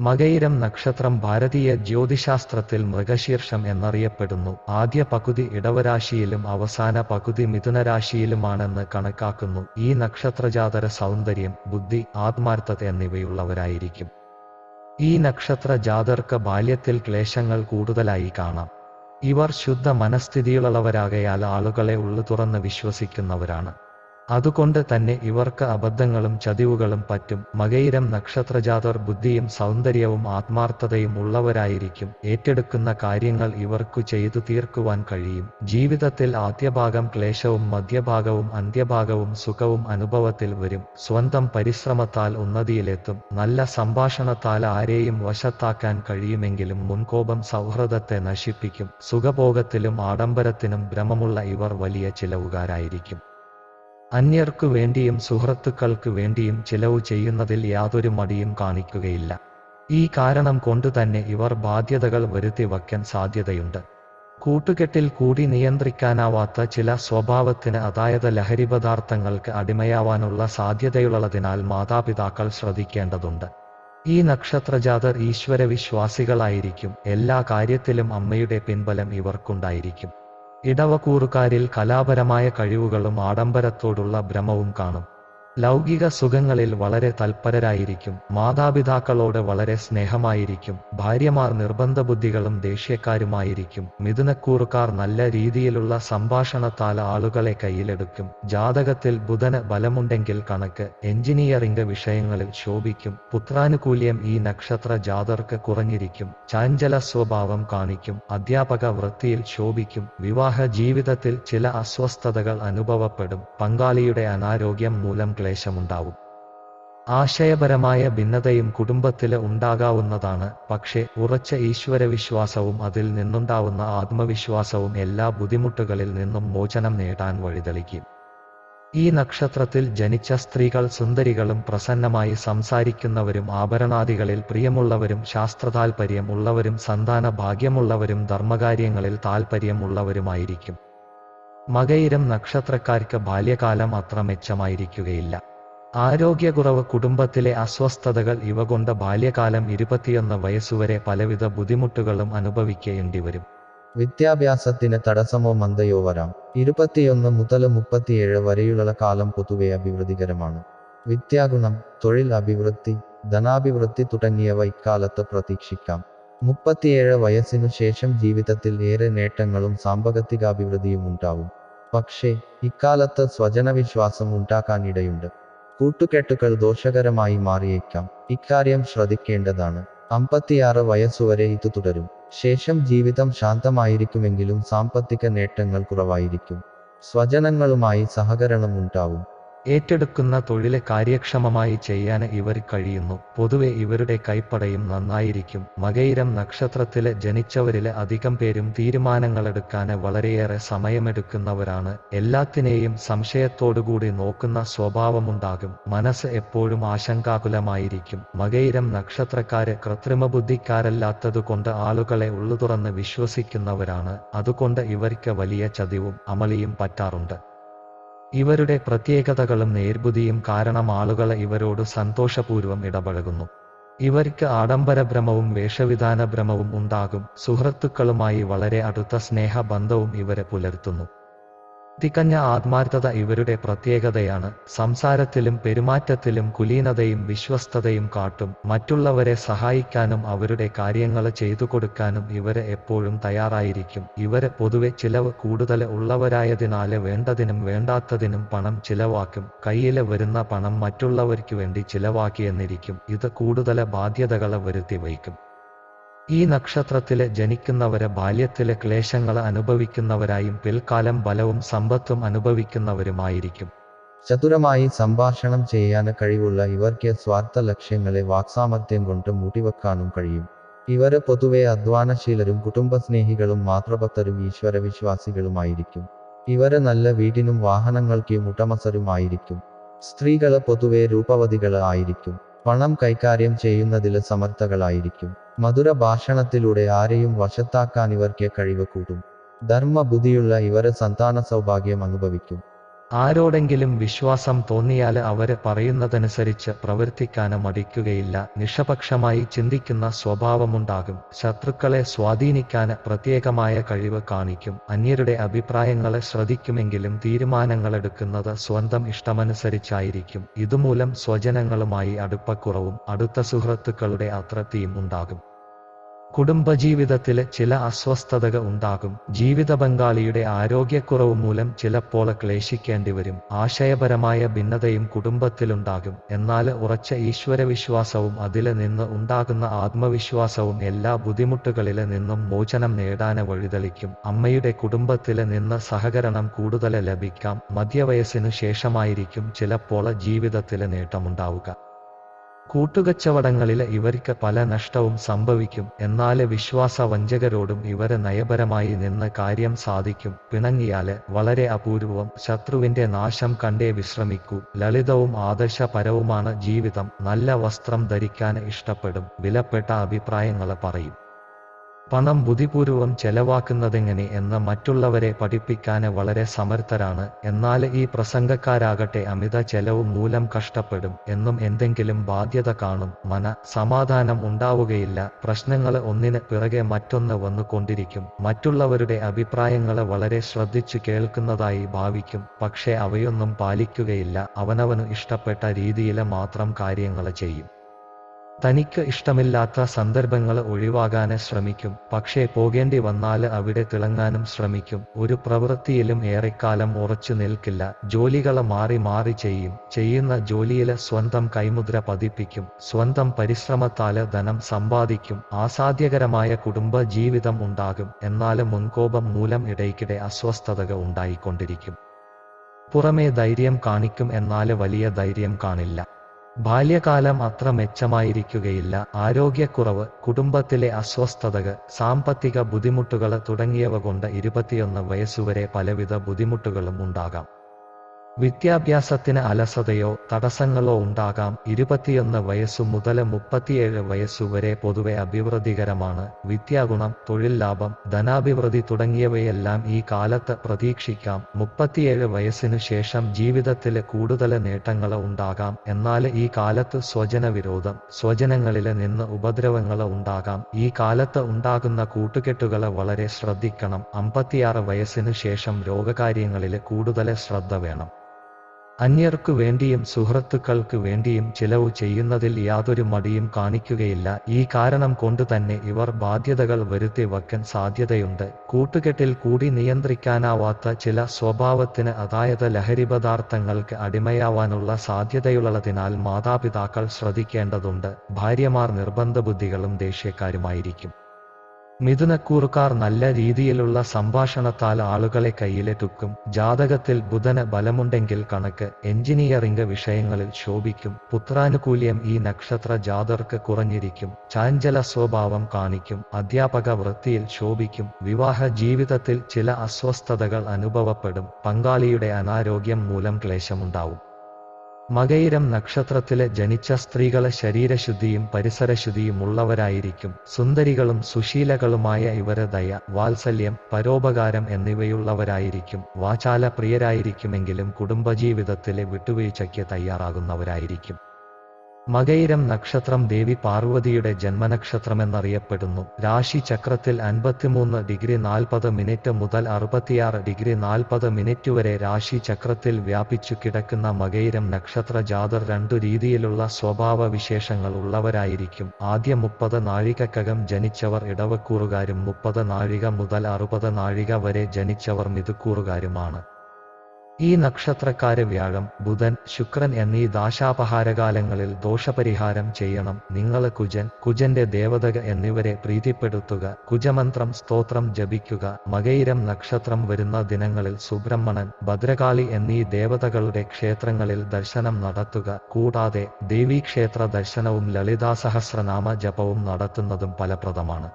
മകയിരം നക്ഷത്രം ഭാരതീയ ജ്യോതിശാസ്ത്രത്തിൽ മൃഗശീർഷം എന്നറിയപ്പെടുന്നു. ആദ്യ പകുതി ഇടവരാശിയിലും അവസാന പകുതി മിഥുനരാശിയിലുമാണെന്ന് കണക്കാക്കുന്നു. ഈ നക്ഷത്രജാതര സൗന്ദര്യം ബുദ്ധി ആത്മാർത്ഥത എന്നിവയുള്ളവരായിരിക്കും. ഈ നക്ഷത്ര ജാതർക്ക് ബാല്യത്തിൽ ക്ലേശങ്ങൾ കൂടുതലായി കാണാം. ഇവർ ശുദ്ധ മനസ്ഥിതിയുള്ളവരാകയാൽ ആളുകളെ ഉള്ളു തുറന്ന് വിശ്വസിക്കുന്നവരാണ്. അതുകൊണ്ട് തന്നെ ഇവർക്ക് അബദ്ധങ്ങളും ചതിവുകളും പറ്റും. മകയിരം നക്ഷത്രജാതർ ബുദ്ധിയും സൗന്ദര്യവും ആത്മാർത്ഥതയും ഉള്ളവരായിരിക്കും. ഏറ്റെടുക്കുന്ന കാര്യങ്ങൾ ഇവർക്കു ചെയ്തു തീർക്കുവാൻ കഴിയും. ജീവിതത്തിൽ ആദ്യഭാഗം ക്ലേശവും മധ്യഭാഗവും അന്ത്യഭാഗവും സുഖവും അനുഭവത്തിൽ വരും. സ്വന്തം പരിശ്രമത്താൽ ഉന്നതിയിലെത്തും. നല്ല സംഭാഷണത്താൽ ആരെയും വശത്താക്കാൻ കഴിയുമെങ്കിലും മുൻകോപം സൗഹൃദത്തെ നശിപ്പിക്കും. സുഖഭോഗത്തിലും ആഡംബരത്തിനും ഭ്രമമുള്ള ഇവർ വലിയ ചിലവുകാരായിരിക്കും. അന്യർക്കു വേണ്ടിയും സുഹൃത്തുക്കൾക്ക് വേണ്ടിയും ചിലവ് ചെയ്യുന്നതിൽ യാതൊരു മടിയും കാണിക്കുകയില്ല. ഈ കാരണം കൊണ്ടുതന്നെ ഇവർ ബാധ്യതകൾ വരുത്തി വയ്ക്കാൻ സാധ്യതയുണ്ട്. കൂട്ടുകെട്ടിൽ കൂടി നിയന്ത്രിക്കാനാവാത്ത ചില സ്വഭാവത്തിന് അതായത് ലഹരി പദാർത്ഥങ്ങൾക്ക് അടിമയാവാനുള്ള സാധ്യതയുള്ളതിനാൽ മാതാപിതാക്കൾ ശ്രദ്ധിക്കേണ്ടതുണ്ട്. ഈ നക്ഷത്രജാതർ ഈശ്വരവിശ്വാസികളായിരിക്കും. എല്ലാ കാര്യത്തിലും അമ്മയുടെ പിൻബലം ഇവർക്കുണ്ടായിരിക്കും. ഇടവക്കൂറുകാരിൽ കലാപരമായ കഴിവുകളും ആഡംബരത്തോടുള്ള ഭ്രമവും കാണും. ലൗകിക സുഖങ്ങളിൽ വളരെ തൽപരരായിരിക്കും മാതാപിതാക്കളോട് വളരെ സ്നേഹമായിരിക്കും ഭാര്യമാർ നിർബന്ധ ബുദ്ധികളും ദേഷ്യക്കാരുമായിരിക്കും മിഥുനക്കൂറുകാർ നല്ല രീതിയിലുള്ള സംഭാഷണത്താൽ ആളുകളെ കയ്യിലെടുക്കും ജാതകത്തിൽ ബുധന ബലമുണ്ടെങ്കിൽ കണക്ക് എഞ്ചിനീയറിംഗ് വിഷയങ്ങളിൽ ശോഭിക്കും പുത്രാനുകൂല്യം ഈ നക്ഷത്ര ജാതർക്ക് കുറഞ്ഞിരിക്കും ചാഞ്ചല സ്വഭാവം കാണിക്കും അധ്യാപക വൃത്തിയിൽ ശോഭിക്കും വിവാഹ ജീവിതത്തിൽ ചില അസ്വസ്ഥതകൾ അനുഭവപ്പെടും പങ്കാളിയുടെ അനാരോഗ്യം മൂലം ക്ലേശമുണ്ടാവും ആശയപരമായ ഭിന്നതയും കുടുംബത്തിൽ ഉണ്ടാകാവുന്നതാണ് പക്ഷേ ഉറച്ച ഈശ്വരവിശ്വാസവും അതിൽ നിന്നുണ്ടാവുന്ന ആത്മവിശ്വാസവും എല്ലാ ബുദ്ധിമുട്ടുകളിൽ നിന്നും മോചനം നേടാൻ വഴിതെളിക്കും. ഈ നക്ഷത്രത്തിൽ ജനിച്ച സ്ത്രീകൾ സുന്ദരികളും പ്രസന്നമായി സംസാരിക്കുന്നവരും ആഭരണാദികളിൽ പ്രിയമുള്ളവരും ശാസ്ത്രതാൽപര്യം ഉള്ളവരും സന്താന ഭാഗ്യമുള്ളവരും ധർമ്മകാര്യങ്ങളിൽ താൽപര്യം ഉള്ളവരുമായിരിക്കും മകയിരം നക്ഷത്രക്കാർക്ക് ബാല്യകാലം അത്ര മെച്ചമായിരിക്കുകയില്ല. ആരോഗ്യക്കുറവ് കുടുംബത്തിലെ അസ്വസ്ഥതകൾ ഇവ കൊണ്ട് ബാല്യകാലം ഇരുപത്തിയൊന്ന് വയസ്സുവരെ പലവിധ ബുദ്ധിമുട്ടുകളും അനുഭവിക്കേണ്ടി വരും വിദ്യാഭ്യാസത്തിന് തടസ്സമോ മന്ദയോ വരാം. ഇരുപത്തിയൊന്ന് മുതൽ മുപ്പത്തിയേഴ് വരെയുള്ള കാലം പൊതുവെ അഭിവൃദ്ധികരമാണ്. വിദ്യാഗുണം തൊഴിൽ അഭിവൃദ്ധി ധനാഭിവൃദ്ധി തുടങ്ങിയവ ഇക്കാലത്ത് പ്രതീക്ഷിക്കാം. മുപ്പത്തിയേഴ് വയസ്സിനു ശേഷം ജീവിതത്തിൽ ഏറെ നേട്ടങ്ങളും സാമ്പത്തികാഭിവൃദ്ധിയും ഉണ്ടാവും. പക്ഷേ ഇക്കാലത്ത് സ്വജനവിശ്വാസം ഉണ്ടാക്കാൻ ഇടയുണ്ട് കൂട്ടുകെട്ടുകൾ ദോഷകരമായി മാറിയേക്കാം. ഇക്കാര്യം ശ്രദ്ധിക്കേണ്ടതാണ്. അമ്പത്തിയാറ് വയസ്സുവരെ ഇത് തുടരും. ശേഷം ജീവിതം ശാന്തമായിരിക്കുമെങ്കിലും സാമ്പത്തിക നേട്ടങ്ങൾ കുറവായിരിക്കും. സ്വജനങ്ങളുമായി സഹകരണം ഉണ്ടാവും. ഏറ്റെടുക്കുന്ന തൊഴിലെ കാര്യക്ഷമമായി ചെയ്യാൻ ഇവർ കഴിയുന്നു. പൊതുവെ ഇവരുടെ കൈപ്പടയും നന്നായിരിക്കും. മകയിരം നക്ഷത്രത്തിലെ ജനിച്ചവരിലെ അധികം പേരും തീരുമാനങ്ങളെടുക്കാൻ വളരെയേറെ സമയമെടുക്കുന്നവരാണ്. എല്ലാത്തിനെയും സംശയത്തോടുകൂടി നോക്കുന്ന സ്വഭാവമുണ്ടാകും. മനസ്സ് എപ്പോഴും ആശങ്കാകുലമായിരിക്കും. മകയിരം നക്ഷത്രക്കാര് കൃത്രിമ ബുദ്ധിക്കാരല്ലാത്തതുകൊണ്ട് ആളുകളെ ഉള്ളുതുറന്ന് വിശ്വസിക്കുന്നവരാണ്. അതുകൊണ്ട് ഇവർക്ക് വലിയ ചതിവും അമളിയും പറ്റാറുണ്ട്. ഇവരുടെ പ്രത്യേകതകളും നേർബുദ്ധിയും കാരണം ആളുകൾ ഇവരോട് സന്തോഷപൂർവം ഇടപഴകുന്നു. ഇവർക്ക് ആഡംബര ഭ്രമവും വേഷവിധാന ഭ്രമവും ഉണ്ടാകും. സുഹൃത്തുക്കളുമായി വളരെ അടുത്ത സ്നേഹബന്ധവും ഇവരെ പുലർത്തുന്നു. തികഞ്ഞ ആത്മാർത്ഥത ഇവരുടെ പ്രത്യേകതയാണ്. സംസാരത്തിലും പെരുമാറ്റത്തിലും കുലീനതയും വിശ്വസ്തതയും കാട്ടും. മറ്റുള്ളവരെ സഹായിക്കാനും അവരുടെ കാര്യങ്ങൾ ചെയ്തു കൊടുക്കാനും ഇവരെ എപ്പോഴും തയ്യാറായിരിക്കും. ഇവരെ പൊതുവെ ചിലവ് കൂടുതൽ ഉള്ളവരായതിനാൽ വേണ്ടതിനും വേണ്ടാത്തതിനും പണം ചിലവാക്കും. കയ്യിലെ വരുന്ന പണം മറ്റുള്ളവർക്ക് വേണ്ടി ചിലവാക്കിയെന്നിരിക്കും. ഇത് കൂടുതൽ ബാധ്യതകളെ വരുത്തി വയ്ക്കും ഈ നക്ഷത്രത്തിലെ ജനിക്കുന്നവരെ ബാല്യത്തിലെ ക്ലേശങ്ങൾ അനുഭവിക്കുന്നവരായും പിൽക്കാലം ബലവും സമ്പത്തും അനുഭവിക്കുന്നവരുമായിരിക്കും. ചതുരമായി സംഭാഷണം ചെയ്യാൻ കഴിവുള്ള ഇവർക്ക് സ്വാർത്ഥ ലക്ഷ്യങ്ങളെ വാക്സാമർത്ഥ്യം കൊണ്ട് മൂട്ടിവെക്കാനും കഴിയും. ഇവരെ പൊതുവെ അധ്വാനശീലരും കുടുംബസ്നേഹികളും മാതൃഭക്തരും ഈശ്വരവിശ്വാസികളുമായിരിക്കും. ഇവരെ നല്ല വീടിനും വാഹനങ്ങൾക്കും ഉടമസ്ഥരുമായിരിക്കും. സ്ത്രീകൾ പൊതുവെ രൂപവതികൾ ആയിരിക്കും. പണം കൈകാര്യം ചെയ്യുന്നതിൽ സമർത്ഥകളായിരിക്കും. മധുര ഭാഷണത്തിലൂടെ ആരെയും വശത്താക്കാൻ ഇവർക്ക് കഴിവ് കൂട്ടും. ധർമ്മബുദ്ധിയുള്ള ഇവർ സന്താന സൗഭാഗ്യം അനുഭവിക്കും. ആരോടെങ്കിലും വിശ്വാസം തോന്നിയാൽ അവർ പറയുന്നതനുസരിച്ച് പ്രവർത്തിക്കാന് മടിക്കുകയില്ല. നിഷ്പക്ഷമായി ചിന്തിക്കുന്ന സ്വഭാവമുണ്ടാകും. ശത്രുക്കളെ സ്വാധീനിക്കാൻ പ്രത്യേകമായ കഴിവ് കാണിക്കും. അന്യരുടെ അഭിപ്രായങ്ങളെ ശ്രദ്ധിക്കുമെങ്കിലും തീരുമാനങ്ങളെടുക്കുന്നത് സ്വന്തം ഇഷ്ടമനുസരിച്ചായിരിക്കും. ഇതുമൂലം സ്വജനങ്ങളുമായി അടുപ്പക്കുറവും അടുത്ത സുഹൃത്തുക്കളുടെ അതൃപ്തിയും ഉണ്ടാകും. കുടുംബജീവിതത്തിൽ ചില അസ്വസ്ഥതകൾ ഉണ്ടാകും. ജീവിത പങ്കാളിയുടെ ആരോഗ്യക്കുറവ് മൂലം ചിലപ്പോൾ ക്ലേശിക്കേണ്ടി വരും ആശയപരമായ ഭിന്നതയും കുടുംബത്തിലുണ്ടാകും. എന്നാൽ ഉറച്ച ഈശ്വരവിശ്വാസവും അതിൽ നിന്ന് ഉണ്ടാകുന്ന ആത്മവിശ്വാസവും എല്ലാ ബുദ്ധിമുട്ടുകളിൽ നിന്നും മോചനം നേടാന് വഴിതെളിക്കും. അമ്മയുടെ കുടുംബത്തിൽ നിന്ന് സഹകരണം കൂടുതൽ ലഭിക്കാം. മധ്യവയസ്സിനു ശേഷമായിരിക്കും ചിലപ്പോൾ ജീവിതത്തിലെ നേട്ടമുണ്ടാവുക. കൂട്ടുകച്ചവടങ്ങളിൽ ഇവർക്ക് പല നഷ്ടവും സംഭവിക്കും. എന്നാൽ വിശ്വാസ വഞ്ചകരോടും ഇവർ നയപരമായി നിന്ന് കാര്യം സാധിക്കും. പിണങ്ങിയാൽ വളരെ അപൂർവം ശത്രുവിന്റെ നാശം കണ്ടേ വിശ്രമിക്കൂ. ലളിതവും ആദർശപരവുമാണ് ജീവിതം. നല്ല വസ്ത്രം ധരിക്കാൻ ഇഷ്ടപ്പെടും. വിലപ്പെട്ട അഭിപ്രായങ്ങൾ പറയും. പണം ബുദ്ധിപൂർവം ചെലവാക്കുന്നതെങ്ങനെ എന്ന് മറ്റുള്ളവരെ പഠിപ്പിക്കാന് വളരെ സമർത്ഥരാണ്. എന്നാൽ ഈ പ്രസംഗക്കാരാകട്ടെ അമിത ചെലവ് മൂലം കഷ്ടപ്പെടും എന്നും എന്തെങ്കിലും ബാധ്യത കാണും. മന സമാധാനം ഉണ്ടാവുകയില്ല. പ്രശ്നങ്ങൾ ഒന്നിന് പിറകെ മറ്റൊന്ന് വന്നുകൊണ്ടിരിക്കും. മറ്റുള്ളവരുടെ അഭിപ്രായങ്ങൾ വളരെ ശ്രദ്ധിച്ചു കേൾക്കുന്നതായി ഭാവിക്കും. പക്ഷേ അവയൊന്നും പാലിക്കുകയില്ല. അവനവനു ഇഷ്ടപ്പെട്ട രീതിയിൽ മാത്രം കാര്യങ്ങൾ ചെയ്യും. തനിക്ക് ഇഷ്ടമില്ലാത്ത സന്ദർഭങ്ങൾ ഒഴിവാകാന് ശ്രമിക്കും. പക്ഷേ പോകേണ്ടി വന്നാൽ അവിടെ തിളങ്ങാനും ശ്രമിക്കും. ഒരു പ്രവൃത്തിയിലും ഏറെക്കാലം ഉറച്ചു നിൽക്കില്ല. ജോലികൾ മാറി മാറി ചെയ്യും. ചെയ്യുന്ന ജോലിയിൽ സ്വന്തം കൈമുദ്ര പതിപ്പിക്കും. സ്വന്തം പരിശ്രമത്താൽ ധനം സമ്പാദിക്കും. ആസാധ്യകരമായ കുടുംബ ജീവിതം ഉണ്ടാകും. എന്നാൽ മുൻകോപം മൂലം ഇടയ്ക്കിടെ അസ്വസ്ഥതകൾ ഉണ്ടായിക്കൊണ്ടിരിക്കും. പുറമേ ധൈര്യം കാണിക്കും എന്നാൽ വലിയ ധൈര്യം കാണില്ല. ബാല്യകാലം അത്ര മെച്ചമായിരിക്കുകയില്ല. ആരോഗ്യക്കുറവ് കുടുംബത്തിലെ അസ്വസ്ഥതകൾ സാമ്പത്തിക ബുദ്ധിമുട്ടുകൾ തുടങ്ങിയവ കൊണ്ട് ഇരുപത്തിയൊന്ന് വയസ്സുവരെ പലവിധ ബുദ്ധിമുട്ടുകളും ഉണ്ടാകാം. വിദ്യാഭ്യാസത്തിന് അലസതയോ തടസ്സങ്ങളോ ഉണ്ടാകാം. ഇരുപത്തിയൊന്ന് വയസ്സു മുതൽ മുപ്പത്തിയേഴ് വയസ്സുവരെ പൊതുവെ അഭിവൃദ്ധികരമാണ്. വിദ്യാഗുണം തൊഴിൽ ലാഭം ധനാഭിവൃദ്ധി തുടങ്ങിയവയെല്ലാം ഈ കാലത്ത് പ്രതീക്ഷിക്കാം. മുപ്പത്തിയേഴ് വയസ്സിനു ശേഷം ജീവിതത്തിൽ കൂടുതൽ നേട്ടങ്ങൾ ഉണ്ടാകാം. എന്നാൽ ഈ കാലത്ത് സ്വജന വിരോധം സ്വജനങ്ങളിൽ നിന്ന് ഉപദ്രവങ്ങൾ ഉണ്ടാകാം. ഈ കാലത്ത് ഉണ്ടാകുന്ന കൂട്ടുകെട്ടുകളെ വളരെ ശ്രദ്ധിക്കണം. അമ്പത്തിയാറ് വയസ്സിനു ശേഷം രോഗകാര്യങ്ങളിൽ കൂടുതൽ ശ്രദ്ധ വേണം. അന്യർക്കു വേണ്ടിയും സുഹൃത്തുക്കൾക്ക് വേണ്ടിയും ചിലവ് ചെയ്യുന്നതിൽ യാതൊരു മടിയും കാണിക്കുകയില്ല. ഈ കാരണം കൊണ്ട് തന്നെ ഇവർ ബാധ്യതകൾ വരുത്തി വയ്ക്കാൻ സാധ്യതയുണ്ട്. കൂട്ടുകെട്ടിൽ കൂടി നിയന്ത്രിക്കാനാവാത്ത ചില സ്വഭാവത്തിന് അതായത് ലഹരി പദാർത്ഥങ്ങൾക്ക് അടിമയാവാനുള്ള സാധ്യതയുള്ളതിനാൽ മാതാപിതാക്കൾ ശ്രദ്ധിക്കേണ്ടതുണ്ട്. ഭാര്യമാർ നിർബന്ധ ബുദ്ധികളും ദേഷ്യക്കാരുമായിരിക്കും. മിഥുനക്കൂറുകാർ നല്ല രീതിയിലുള്ള സംഭാഷണത്താൽ ആളുകളെ കയ്യിലെടുക്കും ജാതകത്തിൽ ബുധന ബലമുണ്ടെങ്കിൽ കണക്ക് എഞ്ചിനീയറിംഗ് വിഷയങ്ങളിൽ ശോഭിക്കും. പുത്രാനുകൂല്യം ഈ നക്ഷത്ര ജാതർക്ക് കുറഞ്ഞിരിക്കും. ചാഞ്ചല സ്വഭാവം കാണിക്കും. അധ്യാപക വൃത്തിയിൽ ശോഭിക്കും. വിവാഹ ജീവിതത്തിൽ ചില അസ്വസ്ഥതകൾ അനുഭവപ്പെടും. പങ്കാളിയുടെ അനാരോഗ്യം മൂലം ക്ലേശമുണ്ടാവും. മകയിരം നക്ഷത്രത്തിലെ ജനിച്ച സ്ത്രീകളെ ശരീരശുദ്ധിയും പരിസരശുദ്ധിയും ഉള്ളവരായിരിക്കും സുന്ദരികളും സുശീലകളുമായ ഇവരെ ദയ വാത്സല്യം പരോപകാരം എന്നിവയുള്ളവരായിരിക്കും. വാചാല പ്രിയരായിരിക്കുമെങ്കിലും കുടുംബജീവിതത്തിലെ വിട്ടുവീഴ്ചയ്ക്ക് തയ്യാറാകുന്നവരായിരിക്കും. മകയിരം നക്ഷത്രം ദേവി പാർവതിയുടെ ജന്മനക്ഷത്രമെന്നറിയപ്പെടുന്നു. രാശി ചക്രത്തിൽ അൻപത്തിമൂന്ന് ഡിഗ്രി നാൽപ്പത് മിനിറ്റ് മുതൽ അറുപത്തിയാറ് ഡിഗ്രി നാൽപ്പത് മിനിറ്റ് വരെ രാശി ചക്രത്തിൽ വ്യാപിച്ചു കിടക്കുന്ന മകയിരം നക്ഷത്ര ജാതർ രണ്ടു രീതിയിലുള്ള സ്വഭാവവിശേഷങ്ങൾ ഉള്ളവരായിരിക്കും. ആദ്യ മുപ്പത് നാഴികക്കകം ജനിച്ചവർ ഇടവക്കൂറുകാരും മുപ്പത് നാഴിക മുതൽ അറുപത് നാഴിക വരെ ജനിച്ചവർ മിതുക്കൂറുകാരുമാണ് ഈ നക്ഷത്രക്കാര് വ്യാഴം ബുധൻ ശുക്രൻ എന്നീ ദാശാപഹാരകാലങ്ങളിൽ ദോഷപരിഹാരം ചെയ്യണം. നിങ്ങൾ കുജൻ കുജന്റെ ദേവതക എന്നിവരെ പ്രീതിപ്പെടുത്തുക. കുജമന്ത്രം സ്തോത്രം ജപിക്കുക. മകയിരം നക്ഷത്രം വരുന്ന ദിനങ്ങളിൽ സുബ്രഹ്മണൻ ഭദ്രകാളി എന്നീ ദേവതകളുടെ ക്ഷേത്രങ്ങളിൽ ദർശനം നടത്തുക. കൂടാതെ ദേവീക്ഷേത്ര ദർശനവും ലളിതാസഹസ്രനാമ ജപവും നടത്തുന്നതും ഫലപ്രദമാണ്.